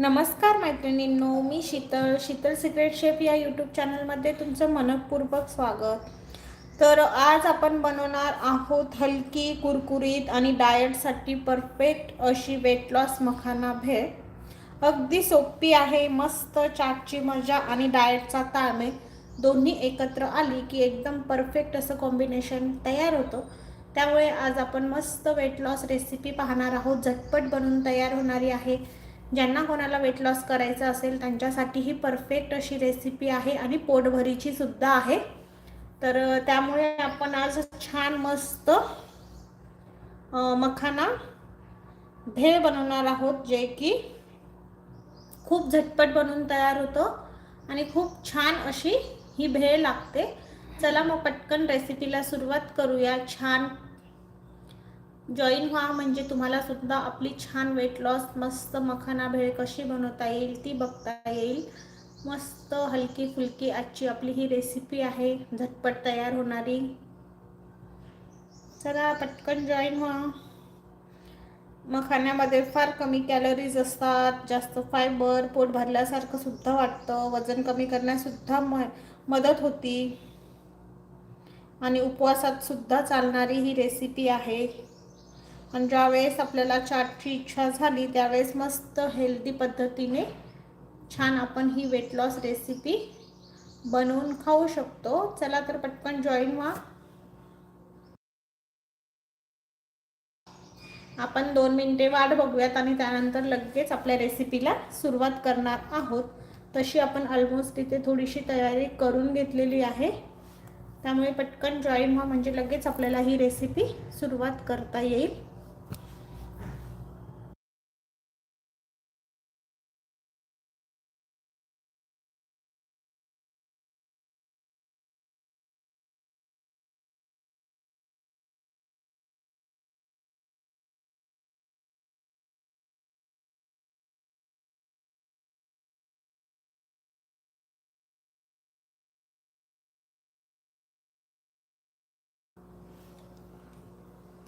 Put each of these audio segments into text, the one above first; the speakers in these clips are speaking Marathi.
नमस्कार मैत्रिणींनो मी शीतल. शीतल सिक्रेट शेफ या यूट्यूब चॅनलमध्ये तुमचं मनपूर्वक स्वागत. तर आज आपण बनवणार आहोत हलकी कुरकुरीत आणि डाएटसाठी परफेक्ट अशी वेट लॉस मखाना भेळ. अगदी सोपी आहे मस्त चाटची मजा आणि डाएटचा ताळमेळ. दोन्ही एकत्र आली की एकदम परफेक्ट असं कॉम्बिनेशन तयार होतं. त्यामुळे आज आपण मस्त वेट लॉस रेसिपी पाहणार आहोत. झटपट बनवून तयार होणारी आहे. ज्यांना कोणाला वेट लॉस करायचं असेल त्यांच्यासाठी ही परफेक्ट अशी रेसिपी आहे आणि पोटभरीची सुद्धा आहे. तर त्यामुळे आपण आज छान मस्त मखाना भेळ बनवणार आहोत जे की खूप झटपट बनवून तयार होतं आणि खूप छान अशी ही भेळ लागते. चला मग पटकन रेसिपीला सुरुवात करूया. छान जॉईन व्हा म्हणजे तुम्हाला सुद्धा आपली छान वेट लॉस मस्त मखाना भेळ कशी बनवता येईल ती बघता येईल. मस्त हलकी फुलकी आजची आपली ही रेसिपी आहे. झटपट तयार होणारी. चला पटकन जॉईन व्हा. मखाण्यामध्ये फार कमी कॅलरीज असतात जास्त फायबर पोट भरल्यासारखं सुद्धा वाटतं वजन कमी करण्यासुद्धा म मदत होती. आणि उपवासात सुद्धा चालणारी ही रेसिपी आहे. आणि ज्यावेळेस आपल्याला चाटची इच्छा झाली त्यावेळेस मस्त हेल्दी पद्धतीने छान आपण ही वेट लॉस रेसिपी बनवून खाऊ शकतो. चला तर पटकन जॉईन व्हा. आपण दोन मिनटे वाट बघूयात आणि त्यानंतर लगेच आपल्या रेसिपीला सुरुवात करणार आहोत. तशी आपण ऑलमोस्ट इथे थोडीशी तयारी करून घेतलेली आहे. त्यामुळे पटकन जॉईन व्हा म्हणजे लगेच आपल्याला ही रेसिपी सुरुवात करता येईल.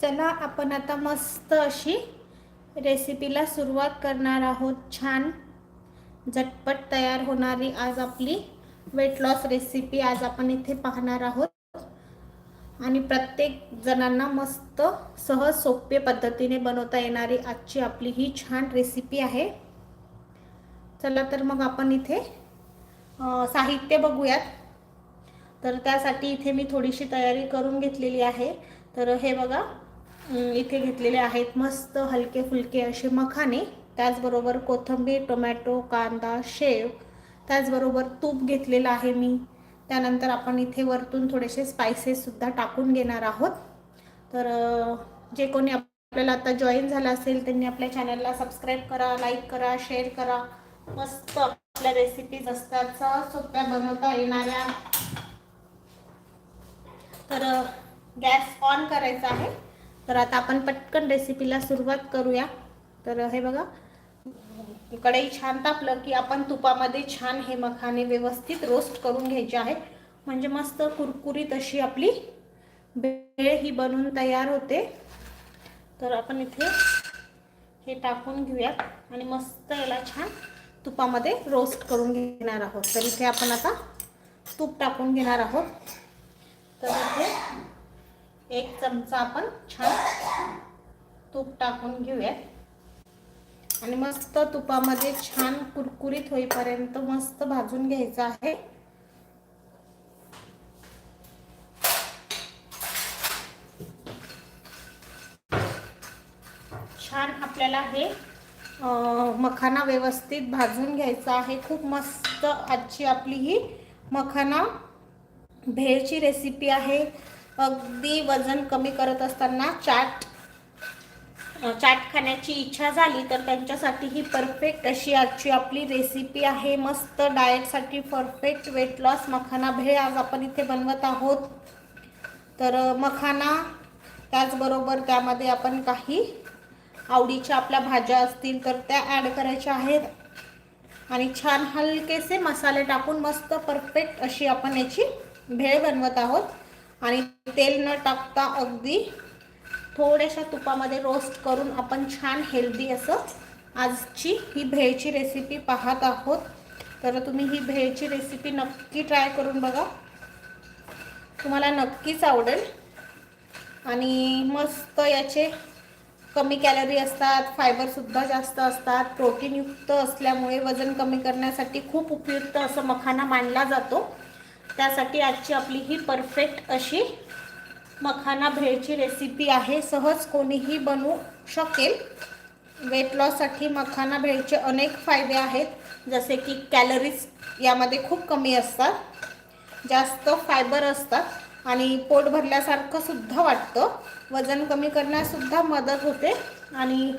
चला आपण आता मस्त अशी रेसिपीला सुरुवात करणार आहोत. छान झटपट तयार होणारी आज आपली वेट लॉस रेसिपी आज आपण इथे पाहणार आहोत. आणि प्रत्येक जणांना मस्त सहज सोपे पद्धतीने बनवता येणारी आजची आपली ही छान रेसिपी आहे. चला तर मग आपण इथे साहित्य बघूयात. तर त्यासाठी इथे मी थोडीशी तयारी करून घेतलेली आहे. तर हे बघा इथे घेतलेले आहेत मस्त हलके फुलके असे मखाने. त्याचबरोबर कोथिंबीर टोमॅटो कांदा शेव. त्याचबरोबर तूप घेतलेलं आहे मी. त्यानंतर आपण इथे वरतून थोडेसे स्पायसेससुद्धा टाकून घेणार आहोत. तर जे कोणी आपल्याला आता जॉईन झालं असेल त्यांनी आपल्या चॅनलला सबस्क्राईब करा लाईक करा शेअर करा. मस्त आपल्या रेसिपीज असतात सोप्या बनवता येणाऱ्या. तर गॅस ऑन करायचा आहे. तर आता आपण पटकन रेसिपीला सुरुवात करूया. तर हे बघा. कढई छान तापलं की आपण तुपामध्ये छान हे मखाने व्यवस्थित रोस्ट करून घ्यायचे आहे म्हणजे मस्त कुरकुरीत अशी आपली भेळ ही बनवून तयार होते. तर आपण इथे हे टाकून घेऊयात आणि मस्त याला छान तुपामध्ये रोस्ट करून घेणार आहोत. तर इथे आपण आता तूप टाकून घेणार आहोत. तर इथे एक चमचा आपण छान तूप टाकून घेऊयात. आणि मस्त तुपामध्ये छान कुरकुरीत होईपर्यंत मस्त भाजून घ्यायचं आहे. छान आपल्याला हे मखाना व्यवस्थित भाजून घ्यायचा आहे. खूप मस्त आजची आपली ही मखाना भेळची रेसिपी आहे. अगदी वजन कमी करत असताना चाट चाट खाण्याची इच्छा झाली तर त्यांच्यासाठी ही परफेक्ट अशी आजची आपली रेसिपी आहे. मस्त डाएटसाठी perfect weight loss makhana bhel आज आपण इथे बनवत आहोत. तर मखाना त्याचबरोबर त्यामध्ये आपण काही आवडीच्या आपल्या भाज्या असतील तर त्या ॲड करायच्या आहेत. आणि छान हलकेसे मसाले टाकून मस्त परफेक्ट अशी आपण याची भेळ बनवत आहोत. आणि तेल न टाकता अगदी थोड्याशा तुपामध्ये रोस्ट करून आपण छान हेल्दी असं आजची ही भेळची रेसिपी पाहत आहोत. तर तुम्ही ही भेळची रेसिपी नक्की ट्राय करून बघा. तुम्हाला नक्कीच आवडेल. आणि मस्त याचे कमी कॅलरी असतात फायबरसुद्धा जास्त असतात प्रोटीनयुक्त असल्यामुळे वजन कमी करण्यासाठी खूप उपयुक्त असं मखाना मानला जातो. त्यासाठी आजची आपली ही परफेक्ट अशी मखाना भेळची रेसिपी आहे. सहज कोणीही बनवू शकेल. वेट लॉससाठी मखाना भेळचे अनेक फायदे आहेत. जसे की कॅलरीज यामध्ये खूप कमी असतात. जास्त फायबर असतात. आणि पोट भरल्यासारखं सुद्धा वाटतं. वजन कमी करण्यासुद्धा मदत होते. आणि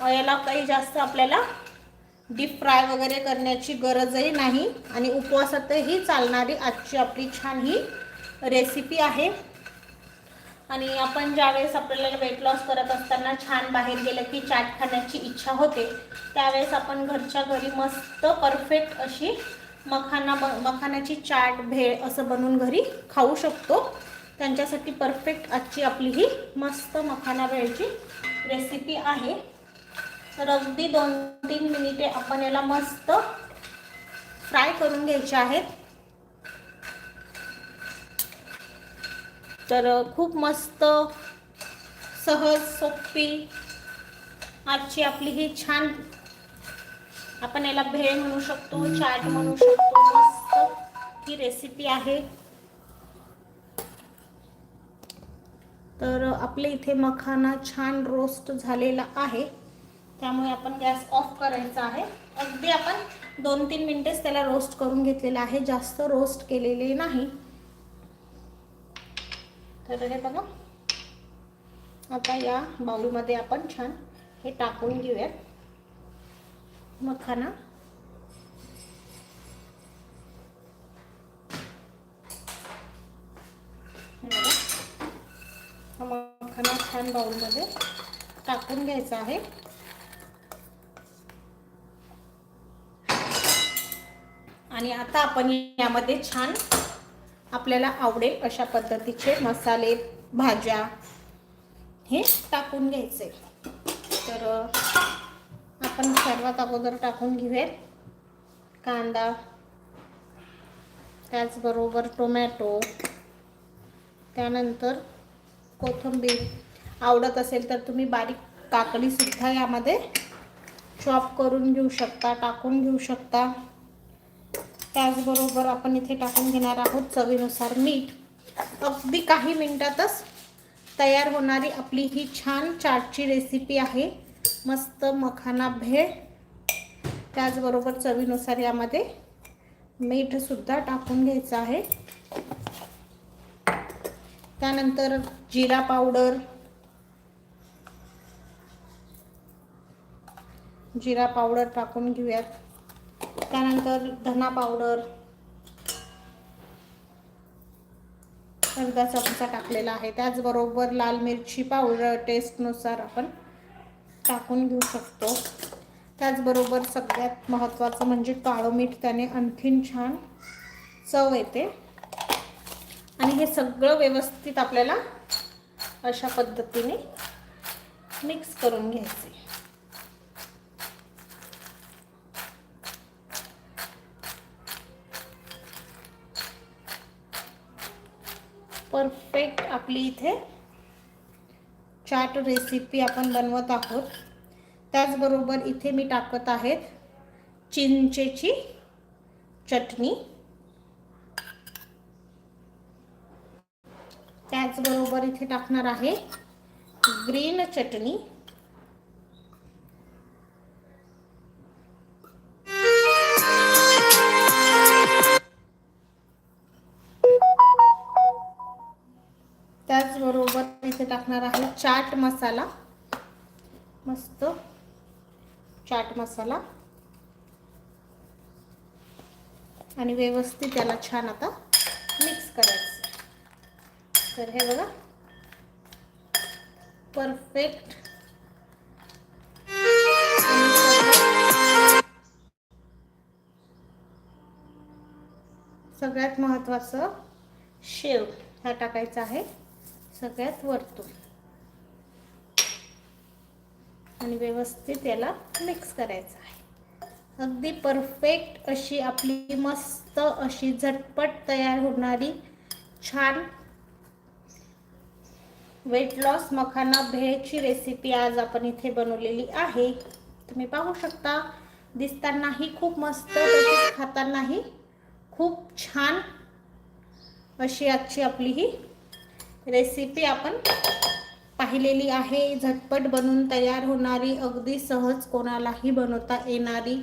याला काही जास्त आपल्याला डीप फ्राय वगैरे करण्याची गरजही नाही आणि उपवासातही चालणारी आजची आपली छान ही रेसिपी आहे. आणि आपण ज्यावेळेस आपल्याला वेट लॉस करत असताना छान बाहेर गेलं की चाट खाण्याची इच्छा होते त्यावेळेस आपण घरच्या घरी मस्त परफेक्ट अशी मखाना ब मखाण्याची चाट भेळ असं बनवून घरी खाऊ शकतो. त्यांच्यासाठी परफेक्ट आजची आपली ही मस्त मखाना भेळची रेसिपी आहे. तर अगदी दोन तीन मिनिटे आपण याला मस्त फ्राय करून घ्यायचे आहेत. तर खूप मस्त सहज सोपी आजची आपली ही छान आपण याला भेळ म्हणू शकतो चाट म्हणू शकतो मस्त ही रेसिपी आहे. तर आपले इथे मखाना छान रोस्ट झालेला आहे. त्यामुळे आपण गॅस ऑफ करायचा आहे. अगदी आपण दोन तीन मिनिटेच त्याला रोस्ट करून घेतलेलं आहे. जास्त रोस्ट केलेले नाही. तर हे बघा. आता या बाऊलमध्ये आपण छान हे टाकून घेऊयात. मखाना. मखाना छान बाऊलमध्ये टाकून घ्यायचा आहे. आणि आता आपण यामध्ये छान आपल्याला आवडेल अशा पद्धतीचे मसाले भाज्या हे टाकून घ्यायचे. तर आपण सर्वात अगोदर टाकून घेऊयात. कांदा त्याचबरोबर टोमॅटो त्यानंतर कोथिंबीर. आवडत असेल तर तुम्ही बारीक काकडीसुद्धा यामध्ये चॉप करून घेऊ शकता टाकून घेऊ शकता. त्याचबरोबर आपण इथे टाकून घेणार आहोत चवीनुसार मीठ. अगदी काही मिनटातच तयार होणारी आपली ही छान चाटची रेसिपी आहे. मस्त मखाना भेळ. त्याचबरोबर चवीनुसार यामध्ये मीठसुद्धा टाकून घ्यायचं आहे. त्यानंतर जिरा पावडर. जिरा पावडर टाकून घेऊयात. त्यानंतर धना पावडर अर्धा चमचा टाकलेला आहे. त्याचबरोबर लाल मिरची पावडर टेस्टनुसार आपण टाकून घेऊ शकतो. त्याचबरोबर सगळ्यात महत्त्वाचं म्हणजे काळं मीठ त्याने आणखीन छान चव येते. आणि हे सगळं व्यवस्थित आपल्याला अशा पद्धतीने मिक्स करून घ्यायचे. आपली इथे चाट रेसिपी आपण बनवत आहोत. त्याचबरोबर इथे मी टाकत आहेत चिंचेची चटणी. त्याचबरोबर इथे टाकणार आहे ग्रीन चटणी. त्याचबरोबर इथे टाकणार आहे चाट मसाला. मस्त चाट मसाला. आणि व्यवस्थित त्याला छान आता मिक्स करायचं. तर हे बघा. परफेक्ट सगळ्यात महत्त्वाचं शेव हा टाकायचा आहे. सगळ्यात वरतून. आणि व्यवस्थित याला मिक्स करायचं आहे. अगदी परफेक्ट अशी आपली मस्त अशी झटपट तयार होणारी छान वेट लॉस मखाना भेळची रेसिपी आज आपण इथे बनवलेली आहे. तुम्ही पाहू शकता दिसतानाही खूप मस्त खातानाही खूप छान अशी आजची आपली ही रेसिपी आपण पाहिलेली आहे. झटपट बनून तयार होणारी अगदी सहज कोणालाही बनवता येणारी.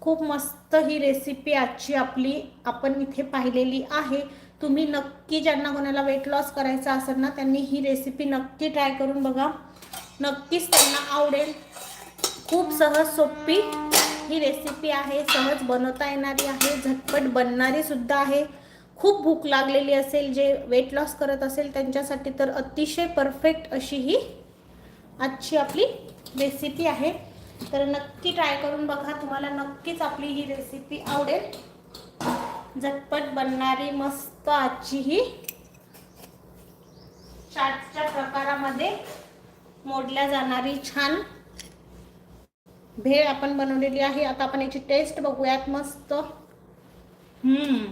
खूप मस्त ही रेसिपी आजची आपली आपण इथे पाहिलेली आहे. तुम्ही नक्की ज्यांना कोणाला वेट लॉस करायचा असेल ना त्यांनी ही रेसिपी नक्की ट्राय करून बघा. नक्कीच त्यांना आवडेल. खूप सहज सोपी ही रेसिपी आहे. सहज बनवता येणारी आहे. झटपट बनणारी सुद्धा आहे. खूप भूक लागलेली असेल जे वेट लॉस करत असेल त्यांच्यासाठी तर अतिशय परफेक्ट अशी ही आजची आपली रेसिपी आहे. तर नक्की ट्राय करून बघा तुम्हाला नक्कीच आपली ही रेसिपी आवडेल. झटपट बनणारी मस्त आजची ही चाटच्या प्रकारामध्ये मोडल्या जाणारी छान भेळ आपण बनवलेली आहे. आता आपण याची टेस्ट बघूयात मस्त. हम्म.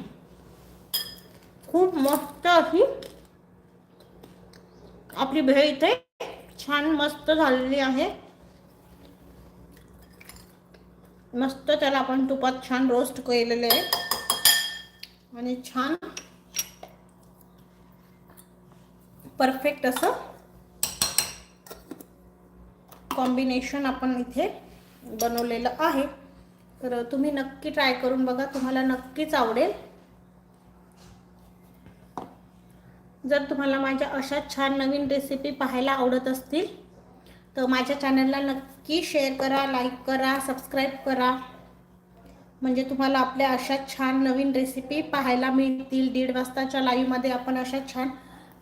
खूप मस्त अशी आपली भेळ इथे छान मस्त झालेली आहे. मस्त त्याला आपण तुपात छान रोस्ट केलेले आहे. आणि छान परफेक्ट असं कॉम्बिनेशन आपण इथे बनवलेलं आहे. तर तुम्ही नक्की ट्राय करून बघा तुम्हाला नक्कीच आवडेल. जर तुम्हाला माझ्या अशा छान नवीन रेसिपी पाहायला आवडत असतील तर माझ्या चॅनलला नक्की शेअर करा लाईक करा सबस्क्राईब करा. म्हणजे तुम्हाला आपल्या अशा छान नवीन रेसिपी पाहायला मिळतील. दीड वाजताच्या लाईव्हमध्ये आपण अशा छान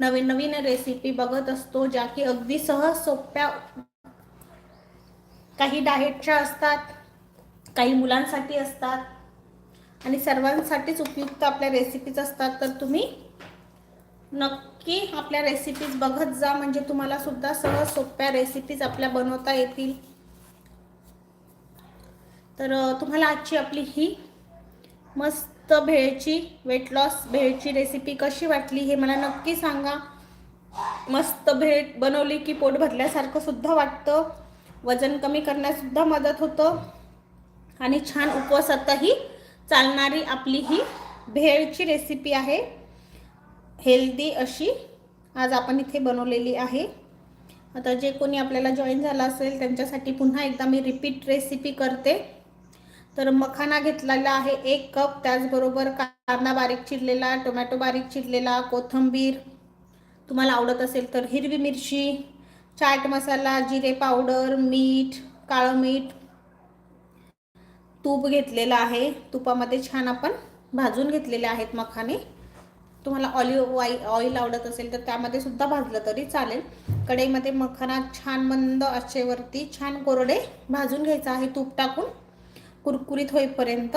नवीन नवीन रेसिपी बघत असतो ज्या की अगदी सहज सोप्या काही डाएटच्या असतात काही मुलांसाठी असतात आणि सर्वांसाठीच उपयुक्त आपल्या रेसिपीज असतात. तर तुम्ही नक्की आपल्या रेसिपीज बघत जा. म्हणजे तुम्हाला सुद्धा सहज सोप्या रेसिपीज आपल्या बनवता येतील. तर तुम्हाला आजची आपली ही मस्त भेळची वेट लॉस भेळची रेसिपी कशी वाटली हे मला नक्की सांगा. मस्त भेळ बनवली की पोट भरल्यासारखं सुद्धा वाटतं. वजन कमी करण्यासुद्धा मदत होतं. आणि छान उपवासातही चालणारी आपली ही भेळची रेसिपी आहे. हेल्दी अशी आज आपण इथे बनवलेली आहे. आता जे कोणी आपल्याला जॉईन झालं असेल त्यांच्यासाठी पुन्हा एकदा मी रिपीट रेसिपी करते. तर मखाना घेतलेला आहे एक कप त्याचबरोबर कांदा बारीक चिरलेला टोमॅटो बारीक चिरलेला कोथिंबीर. तुम्हाला आवडत असेल तर हिरवी मिरची चाट मसाला जिरे पावडर मीठ काळं मीठ. तूप घेतलेलं आहे. तुपामध्ये छान आपण भाजून घेतलेले आहेत मखाने. तुम्हाला ऑलिव्ह वाई ऑइल आवडत असेल तर त्यामध्ये सुद्धा भाजलं तरी चालेल. कढईमध्ये मखना छान मंद आचेवरती छान कोरडे भाजून घ्यायचं आहे तूप टाकून. कुरकुरीत होईपर्यंत.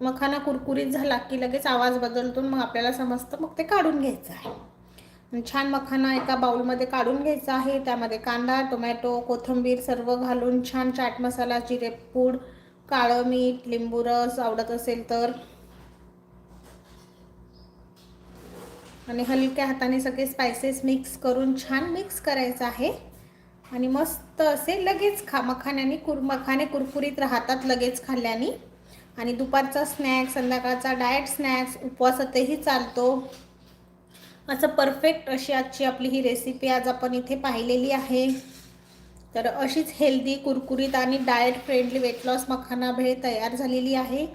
मखाना कुरकुरीत झाला की लगेच आवाज बदलतो मग आपल्याला समजतं मग ते काढून घ्यायचं आहे. छान मखाना एका बाउलमध्ये काढून घ्यायचा आहे. त्यामध्ये कांदा टोमॅटो कोथिंबीर सर्व घालून छान चाट मसाला जिरेपूड काळं मीठ लिंबू रस आवडत असेल तर. आणि हलक्या हाताने सगळे स्पायसेस मिक्स करून छान मिक्स करायचं आहे. आणि मस्त असे लगेच खा मखाण्याने कुर मखाने कुरकुरीत राहतात लगेच खाल्ल्याने. आणि दुपारचा स्नॅक्स संध्याकाळचा डाएट स्नॅक्स उपवासातही चालतो. असं परफेक्ट अशी आजची आपली ही रेसिपी आज आपण इथे पाहिलेली आहे. तर अशीच हेल्दी कुरकुरीत आणि diet friendly weight loss makhana bhel तयार झालेली आहे.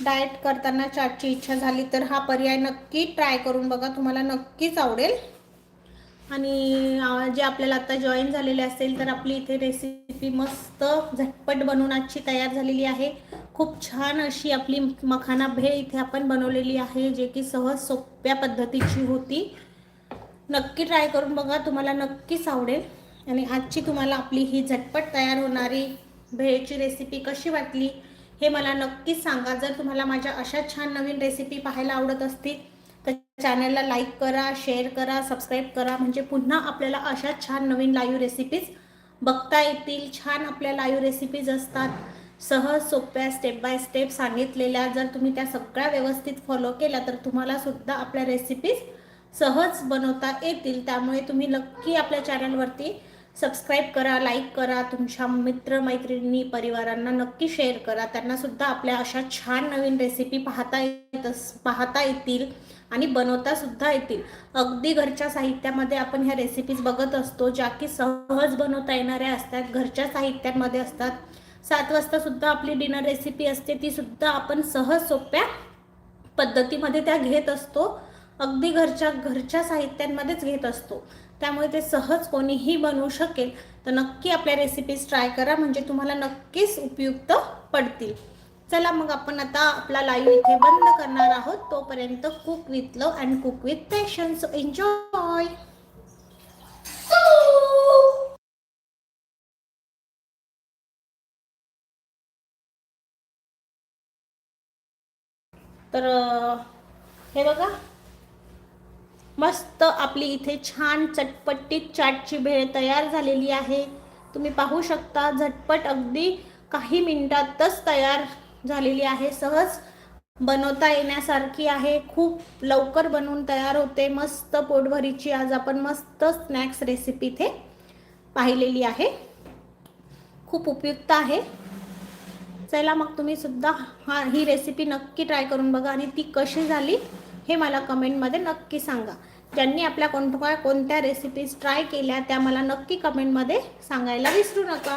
डाएट करताना चाटची इच्छा झाली तर हा पर्याय नक्की ट्राय करून बघा. तुम्हाला नक्कीच आवडेल. आणि जे आपल्याला आता जॉईन झालेले असेल तर आपली इथे रेसिपी मस्त झटपट बनवून आजची तयार झालेली आहे. खूप छान अशी आपली मखाना भेळ इथे आपण बनवलेली आहे जे की सहज सोप्या पद्धतीची होती. नक्की ट्राय करून बघा तुम्हाला नक्कीच आवडेल. आणि आजची तुम्हाला आपली ही झटपट तयार होणारी भेळची रेसिपी कशी वाटली हे मला नक्कीच सांगा. जर तुम्हाला माझ्या अशा छान नवीन रेसिपी पाहायला आवडत असतील तर चॅनलला लाईक करा शेअर करा सबस्क्राईब करा. म्हणजे पुन्हा आपल्याला अशा छान नवीन लाईव्ह रेसिपीज बघता येतील. छान आपल्या लाईव्ह रेसिपीज असतात. सहज सोप्या स्टेप बाय स्टेप सांगितलेल्या. जर तुम्ही त्या सगळ्या व्यवस्थित फॉलो केल्या तर तुम्हाला सुद्धा आपल्या रेसिपीज सहज बनवता येतील. त्यामुळे तुम्ही नक्की आपल्या चॅनलवरती सबस्क्राईब करा लाईक करा तुमच्या मित्रमैत्रिणी परिवारांना नक्की शेअर करा. त्यांना सुद्धा आपल्या अशा छान नवीन रेसिपी पाहता येत पाहता येतील आणि बनवता सुद्धा येतील. अगदी घरच्या साहित्यामध्ये आपण ह्या रेसिपीज बघत असतो ज्या की सहज बनवता येणाऱ्या असतात घरच्या साहित्यांमध्ये असतात. सात वाजता सुद्धा आपली डिनर रेसिपी असते ती सुद्धा आपण सहज सोप्या पद्धतीमध्ये त्या घेत असतो. अगदी घरच्या घरच्या साहित्यांमध्येच घेत असतो. त्यामुळे ते सहज कोणीही बनवू शकेल. तर नक्की आपल्या रेसिपीज ट्राय करा म्हणजे तुम्हाला नक्कीच उपयुक्त पडतील. चला मग आपण आता आपला लाईव्ह इथे बंद करणार आहोत. तोपर्यंत cook with love and cook with patience enjoy तर हे बघा. मस्त आपली इथे छान चटपटीत चाटची भेळ तयार झालेली आहे. तुम्ही पाहू शकता झटपट अगदी काही मिनिटातच तयार झालेली आहे. सहज बनवता येण्यासारखी आहे. खूप लवकर बनवून तयार होते. मस्त पोटभरीची आज आपण मस्त स्नॅक्स रेसिपी इथे पाहिलेली आहे. खूप उपयुक्त आहे. चला मग तुम्ही सुद्धा हा ही रेसिपी नक्की ट्राय करून बघा आणि ती कशी झाली हे मला कमेंटमध्ये नक्की सांगा. ज्यांनी आपल्या कोणत्या कोणत्या रेसिपीज ट्राय केल्या त्या मला नक्की कमेंटमध्ये सांगायला विसरू नका.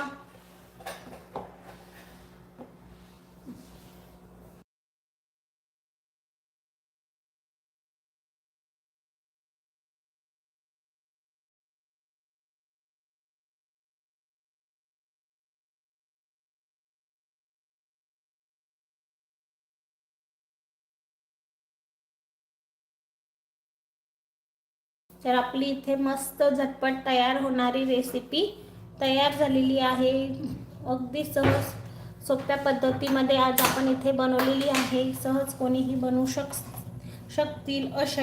तर आपली इथे मस्त झटपट तयार होणारी रेसिपी तयार झालेली आहे. अगदी सहज सोप्या पद्धतीमध्ये आज आपण इथे बनवलेली आहे. सहज कोणीही बनवू शक शकतील अशा